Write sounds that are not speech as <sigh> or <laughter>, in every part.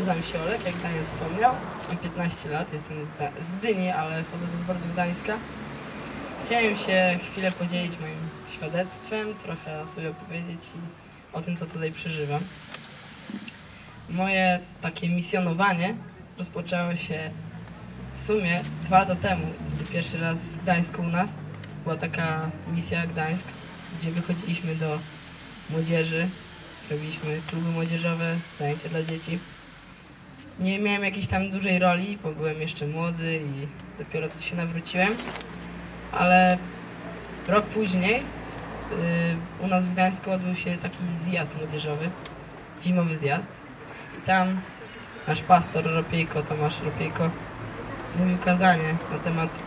Nazywam się Olek, jak Daniel wspomniał. Mam 15 lat, jestem z, Gdyni, ale chodzę do zboru do Gdańska. Chciałem się chwilę podzielić moim świadectwem, trochę sobie opowiedzieć i o tym, co tutaj przeżywam. Moje takie misjonowanie rozpoczęło się w sumie dwa lata temu, gdy pierwszy raz w Gdańsku u nas była taka misja Gdańsk, gdzie wychodziliśmy do młodzieży, robiliśmy kluby młodzieżowe, zajęcia dla dzieci. Nie miałem jakiejś tam dużej roli, bo byłem jeszcze młody i dopiero co się nawróciłem, ale rok później yy, u nas w Gdańsku odbył się taki zjazd młodzieżowy, zimowy zjazd i tam nasz pastor Ropiejko, Tomasz Ropiejko, mówił kazanie na temat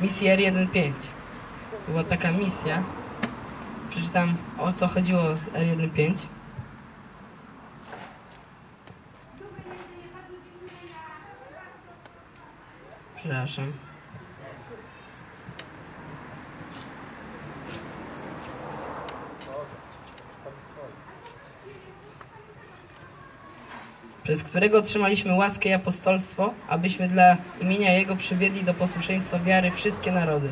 misji R15. To była taka misja. Przeczytam o co chodziło z R15. Przepraszam. przez którego otrzymaliśmy łaskę i apostolstwo, abyśmy dla imienia Jego przywiedli do posłuszeństwa wiary wszystkie narody.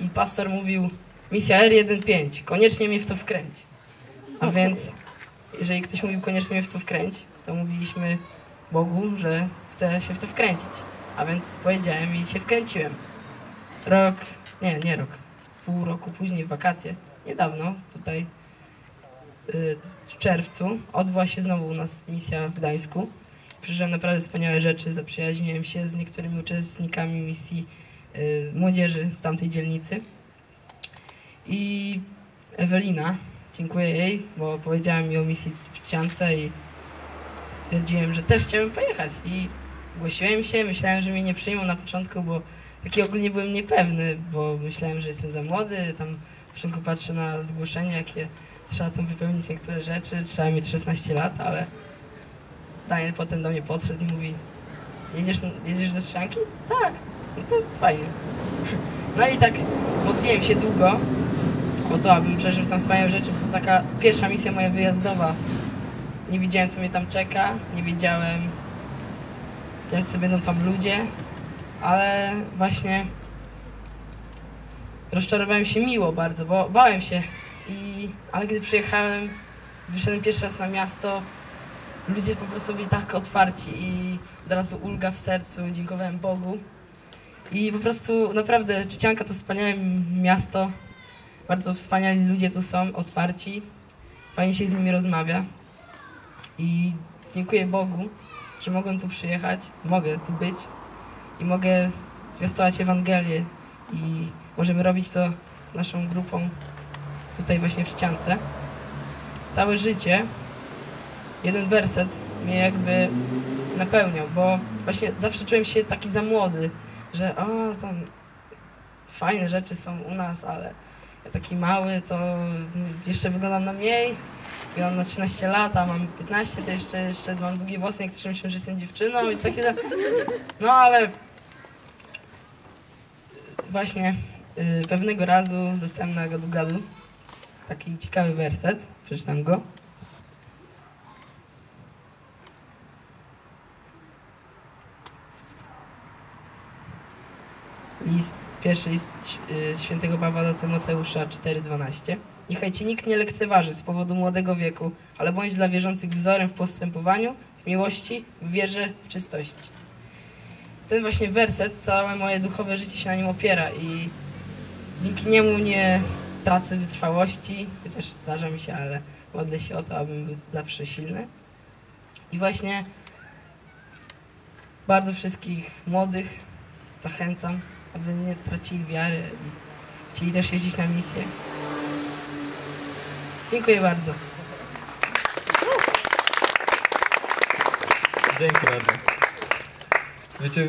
I pastor mówił, misja R15, koniecznie mnie w to wkręć. A więc, jeżeli ktoś mówił, koniecznie mnie w to wkręć, to mówiliśmy Bogu, że chce się w to wkręcić. A więc powiedziałem i się wkręciłem. Rok, nie, nie rok, pół roku później, w wakacje, niedawno, tutaj y, w czerwcu odbyła się znowu u nas misja w Gdańsku. Przeżyłem naprawdę wspaniałe rzeczy, zaprzyjaźniłem się z niektórymi uczestnikami misji y, młodzieży z tamtej dzielnicy. I Ewelina, dziękuję jej, bo powiedziała mi o misji w Ściance i stwierdziłem, że też chciałem pojechać. I zgłosiłem się, myślałem, że mnie nie przyjmą na początku, bo taki ogólnie byłem niepewny, bo myślałem, że jestem za młody, tam w początku patrzę na zgłoszenie, jakie trzeba tam wypełnić niektóre rzeczy, trzeba mieć 16 lat, ale Daniel potem do mnie podszedł i mówi jedziesz, jedziesz do Strzelanki? Tak, no to fajnie. <laughs> No i tak modliłem się długo o to, abym przeżył tam wspaniałe rzeczy, bo to taka pierwsza misja moja wyjazdowa. Nie wiedziałem, co mnie tam czeka, nie wiedziałem, jacy będą tam ludzie, ale właśnie rozczarowałem się miło bardzo, bo bałem się. I, ale gdy przyjechałem, wyszedłem pierwszy raz na miasto, ludzie po prostu byli tak otwarci i od razu ulga w sercu, dziękowałem Bogu. I po prostu naprawdę Czcianka to wspaniałe miasto, bardzo wspaniali ludzie tu są, otwarci, fajnie się z nimi rozmawia. I dziękuję Bogu, że mogłem tu przyjechać, mogę tu być i mogę zwiastować Ewangelię i możemy robić to naszą grupą tutaj właśnie w ściance. Całe życie jeden werset mnie jakby napełniał, bo właśnie zawsze czułem się taki za młody, że o, tam fajne rzeczy są u nas, ale ja taki mały, to jeszcze wyglądam na mniej, wyglądam na 13 lat, a mam 15, to jeszcze, jeszcze mam długie włosy, niektórzy myślą, że jestem dziewczyną i takie tam, no ale właśnie y, pewnego razu dostałem na gadu gadu taki ciekawy werset, przeczytam go. List, pierwszy list y, świętego Pawła do Tymoteusza 4,12. Niechaj cię nikt nie lekceważy z powodu młodego wieku, ale bądź dla wierzących wzorem w postępowaniu, w miłości, w wierze, w czystości. Ten właśnie werset, całe moje duchowe życie się na nim opiera i dzięki niemu nie tracę wytrwałości, chociaż zdarza mi się, ale modlę się o to, abym był zawsze silny. I właśnie bardzo wszystkich młodych zachęcam, aby nie tracili wiary i chcieli też jeździć na misję. Dziękuję bardzo. Dzięki bardzo. Wiecie,